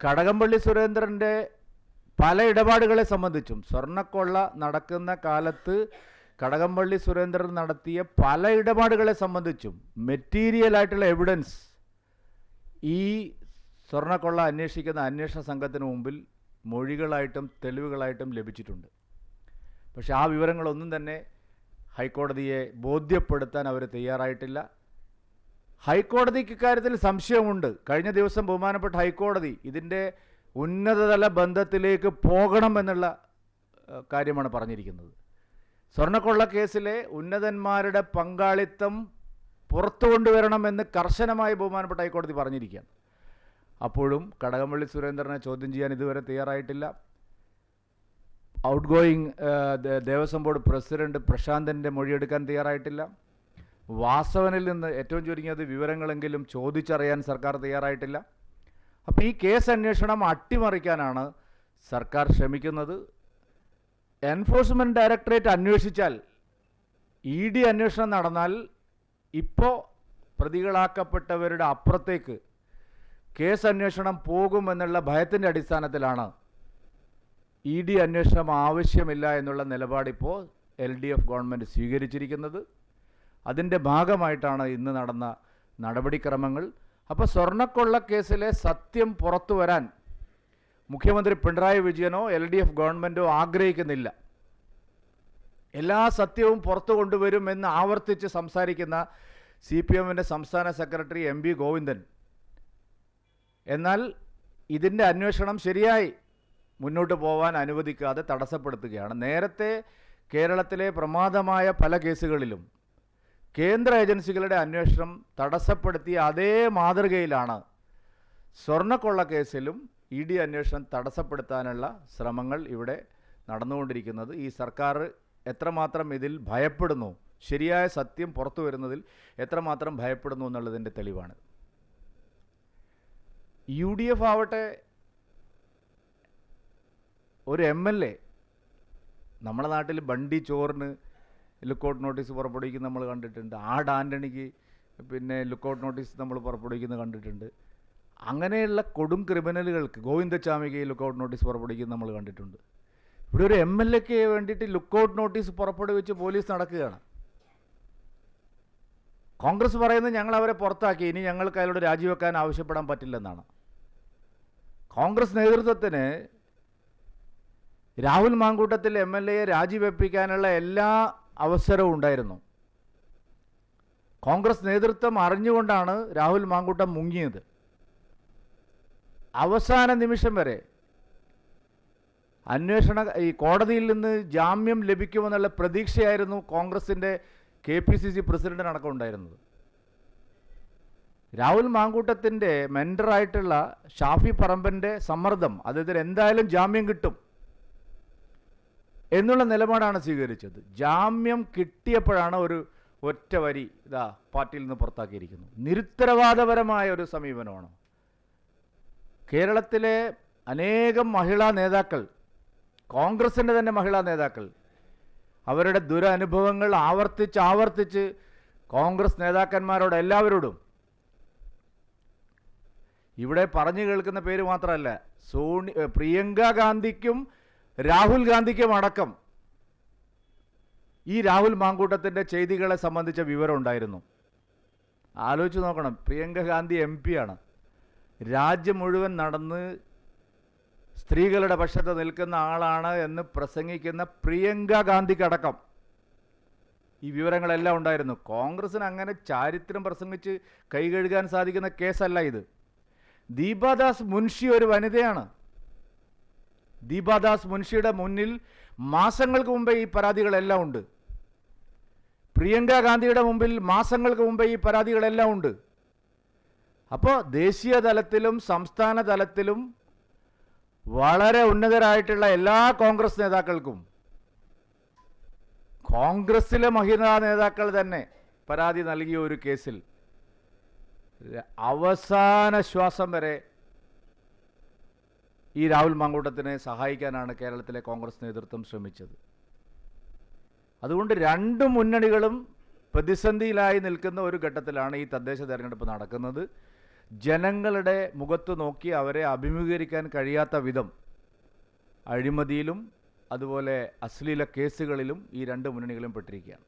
കടകംപള്ളി സുരേന്ദ്രന്റെ പല ഇടപാടുകളെ സംബന്ധിച്ചും സ്വർണക്കൊള്ള നടക്കുന്ന കാലത്ത് കടകംപള്ളി സുരേന്ദ്രൻ നടത്തിയ പല ഇടപാടുകളെ സംബന്ധിച്ചും മെറ്റീരിയൽ ആയിട്ടുള്ള എവിഡൻസ് ഈ സ്വർണക്കൊള്ള അന്വേഷിക്കുന്ന അന്വേഷണ സംഘത്തിന് മുമ്പിൽ മൊഴികളായിട്ടും തെളിവുകളായിട്ടും ലഭിച്ചിട്ടുണ്ട്. പക്ഷേ ആ വിവരങ്ങളൊന്നും തന്നെ ഹൈക്കോടതിയെ ബോധ്യപ്പെടുത്താൻ അവർ തയ്യാറായിട്ടില്ല. ഹൈക്കോടതിക്ക് ഇക്കാര്യത്തിൽ സംശയമുണ്ട്. കഴിഞ്ഞ ദിവസം ബഹുമാനപ്പെട്ട ഹൈക്കോടതി ഇതിന്റെ ഉന്നതതല ബന്ധത്തിലേക്ക് പോകണം എന്നുള്ള കാര്യമാണ് പറഞ്ഞിരിക്കുന്നത്. സ്വർണക്കൊള്ള കേസിലെ ഉന്നതന്മാരുടെ പങ്കാളിത്തം പുറത്തു കൊണ്ടുവരണമെന്ന് കർശനമായി ബഹുമാനപ്പെട്ട ഹൈക്കോടതി പറഞ്ഞിരിക്കുകയാണ്. അപ്പോഴും കടകംപള്ളി സുരേന്ദ്രനെ ചോദ്യം ചെയ്യാൻ ഇതുവരെ തയ്യാറായിട്ടില്ല. Outgoing Devaswom board president പ്രശാന്തന്റെ മൊഴിയെടുക്കാൻ തയ്യാറായിട്ടില്ല. വാസവനിൽ നിന്ന് ഏറ്റവും ചുരുങ്ങിയത് വിവരങ്ങളെങ്കിലും ചോദിച്ചറിയാൻ സർക്കാർ തയ്യാറായിട്ടില്ല. അപ്പോൾ ഈ കേസ് അന്വേഷണം അട്ടിമറിക്കാനാണ് സർക്കാർ ശ്രമിക്കുന്നത്. എൻഫോഴ്സ്മെന്റ് ഡയറക്ടറേറ്റ് അന്വേഷിച്ചാൽ ഇ ഡി അന്വേഷണം നടന്നാൽ ഇപ്പോൾ പ്രതികളാക്കപ്പെട്ടവരുടെ അപ്പുറത്തേക്ക് കേസ് അന്വേഷണം പോകുമെന്നുള്ള ഭയത്തിന്റെ അടിസ്ഥാനത്തിലാണ് ഇ ഡി അന്വേഷണം ആവശ്യമില്ല എന്നുള്ള നിലപാടിപ്പോൾ എൽ ഡി എഫ് ഗവൺമെന്റ് സ്വീകരിച്ചിരിക്കുന്നത്. അതിന്റെ ഭാഗമായിട്ടാണ് ഇന്ന് നടന്ന നടപടിക്രമങ്ങൾ. അപ്പോൾ സ്വർണക്കൊള്ള കേസിലെ സത്യം പുറത്തു വരാൻ മുഖ്യമന്ത്രി പിണറായി വിജയനോ എൽ ഡി എഫ് ഗവൺമെന്റോ ആഗ്രഹിക്കുന്നില്ല. എല്ലാ സത്യവും പുറത്തു കൊണ്ടുവരും എന്ന് ആവർത്തിച്ച് സംസാരിക്കുന്ന സി പി എമ്മിന്റെ സംസ്ഥാന സെക്രട്ടറി എം പി ഗോവിന്ദൻ. എന്നാൽ ഇതിന്റെ അന്വേഷണം ശരിയായി മുന്നോട്ട് പോകാൻ അനുവദിക്കാതെ തടസ്സപ്പെടുത്തുകയാണ്. നേരത്തെ കേരളത്തിലെ പ്രമാദമായ പല കേസുകളിലും കേന്ദ്ര ഏജൻസികളുടെ അന്വേഷണം തടസ്സപ്പെടുത്തിയ അതേ മാതൃകയിലാണ് സ്വർണക്കൊള്ള കേസിലും ഇ ഡി അന്വേഷണം തടസ്സപ്പെടുത്താനുള്ള ശ്രമങ്ങൾ ഇവിടെ നടന്നുകൊണ്ടിരിക്കുന്നത്. ഈ സർക്കാർ എത്രമാത്രം ഇതിൽ ഭയപ്പെടുന്നു? ശരിയായ സത്യം പുറത്തു വരുന്നതിൽ എത്രമാത്രം ഭയപ്പെടുന്നു എന്നുള്ളതിന്റെ തെളിവാണ്. യു ഡി എഫ് ആവട്ടെ ഒരു എം എൽ എ നമ്മുടെ നാട്ടിൽ ബണ്ടി ചോറിന് ലുക്കൗട്ട് നോട്ടീസ് പുറപ്പെടുവിക്കുന്നത് നമ്മൾ കണ്ടിട്ടുണ്ട്. ആഡ് ആന്റണിക്ക് പിന്നെ ലുക്കൗട്ട് നോട്ടീസ് നമ്മൾ പുറപ്പെടുവിക്കുന്നത് കണ്ടിട്ടുണ്ട്. അങ്ങനെയുള്ള കൊടും ക്രിമിനലുകൾക്ക് ഗോവിന്ദച്ചാമിക്ക് ലുക്കൗട്ട് നോട്ടീസ് പുറപ്പെടുവിക്കുന്നത് നമ്മൾ കണ്ടിട്ടുണ്ട്. ഇവിടെ ഒരു എം എൽ എക്ക് വേണ്ടിയിട്ട് ലുക്കൗട്ട് നോട്ടീസ് പുറപ്പെടുവിച്ച് പോലീസ് നടക്കുകയാണ്. കോൺഗ്രസ് പറയുന്നത് ഞങ്ങൾ അവരെ പുറത്താക്കി ഇനി ഞങ്ങൾക്ക് അയാളോട് രാജിവെക്കാൻ ആവശ്യപ്പെടാൻ പറ്റില്ലെന്നാണ്. കോൺഗ്രസ് നേതൃത്വത്തിന് രാഹുൽ മാങ്കൂട്ടത്തിൽ എം എൽ എയെ രാജിവെപ്പിക്കാനുള്ള എല്ലാ അവസരവും ഉണ്ടായിരുന്നു കോൺഗ്രസ് നേതൃത്വം അറിഞ്ഞുകൊണ്ടാണ് രാഹുൽ മാങ്കൂട്ടം മുങ്ങിയത്. അവസാന നിമിഷം വരെ അന്വേഷണ ഈ കോടതിയിൽ നിന്ന് ജാമ്യം ലഭിക്കുമെന്നുള്ള പ്രതീക്ഷയായിരുന്നു കോൺഗ്രസിന്റെ കെ പി സി സി പ്രസിഡന്റിനടക്കം ഉണ്ടായിരുന്നത്. രാഹുൽ മാങ്കൂട്ടത്തിന്റെ മെന്ററായിട്ടുള്ള ഷാഫി പറമ്പന്റെ സമ്മർദ്ദം അദ്ദേഹത്തിന് എന്തായാലും ജാമ്യം കിട്ടും. എന്നുള്ള നിലപാടാണ് സ്വീകരിച്ചത്. ജാമ്യം കിട്ടിയപ്പോഴാണ് ഒരു ഒറ്റ വരി ഇതാ പാർട്ടിയിൽ നിന്ന് പുറത്താക്കിയിരിക്കുന്നു നിരുത്തരവാദപരമായ ഒരു സമീപനമാണ്. കേരളത്തിലെ അനേകം മഹിളാ നേതാക്കൾ കോൺഗ്രസിന്റെ തന്നെ മഹിളാ നേതാക്കൾ അവരുടെ ദുരനുഭവങ്ങൾ ആവർത്തിച്ച് ആവർത്തിച്ച് കോൺഗ്രസ് നേതാക്കന്മാരോട് എല്ലാവരോടും ഇവിടെ പറഞ്ഞു കേൾക്കുന്ന പേര് മാത്രമല്ല സോണി പ്രിയങ്ക ഗാന്ധിക്കും രാഹുൽ ഗാന്ധിക്കും അടക്കം ഈ രാഹുൽ മാങ്കൂട്ടത്തിന്റെ ചെയ്തികളെ സംബന്ധിച്ച വിവരം ഉണ്ടായിരുന്നു. ആലോചിച്ച് നോക്കണം. പ്രിയങ്ക ഗാന്ധി എം ആണ്. രാജ്യം മുഴുവൻ നടന്ന് സ്ത്രീകളുടെ പക്ഷത്ത് നിൽക്കുന്ന ആളാണ് എന്ന് പ്രസംഗിക്കുന്ന പ്രിയങ്ക ഗാന്ധിക്കടക്കം ഈ വിവരങ്ങളെല്ലാം ഉണ്ടായിരുന്നു. കോൺഗ്രസിന് അങ്ങനെ ചാരിത്രം പ്രസംഗിച്ച് കൈകഴുകാൻ സാധിക്കുന്ന കേസല്ല ഇത്. ദീപാദാസ് മുൻഷി ഒരു വനിതയാണ്. ദീപാദാസ് മുൻഷിയുടെ മുന്നിൽ മാസങ്ങൾക്ക് മുമ്പേ ഈ പരാതികളെല്ലാം ഉണ്ട്. പ്രിയങ്ക ഗാന്ധിയുടെ മുമ്പിൽ മാസങ്ങൾക്ക് മുമ്പേ ഈ പരാതികളെല്ലാം ഉണ്ട്. അപ്പോൾ ദേശീയ തലത്തിലും സംസ്ഥാന തലത്തിലും വളരെ ഉന്നതരായിട്ടുള്ള എല്ലാ കോൺഗ്രസ് നേതാക്കൾക്കും കോൺഗ്രസ്സിലെ മഹിളാ നേതാക്കൾ തന്നെ പരാതി നൽകിയ ഒരു കേസിൽ അവസാന ശ്വാസം വരെ ഈ രാഹുൽ മാങ്കൂട്ടത്തിനെ സഹായിക്കാനാണ് കേരളത്തിലെ കോൺഗ്രസ് നേതൃത്വം ശ്രമിച്ചത്. അതുകൊണ്ട് രണ്ട് മുന്നണികളും പ്രതിസന്ധിയിലായി നിൽക്കുന്ന ഒരു ഘട്ടത്തിലാണ് ഈ തദ്ദേശ തെരഞ്ഞെടുപ്പ് നടക്കുന്നത്. ജനങ്ങളുടെ മുഖത്ത് നോക്കി അവരെ അഭിമുഖീകരിക്കാൻ കഴിയാത്ത വിധം അഴിമതിയിലും അതുപോലെ അശ്ലീല കേസുകളിലും ഈ രണ്ട് മുന്നണികളും പെട്ടിരിക്കുകയാണ്.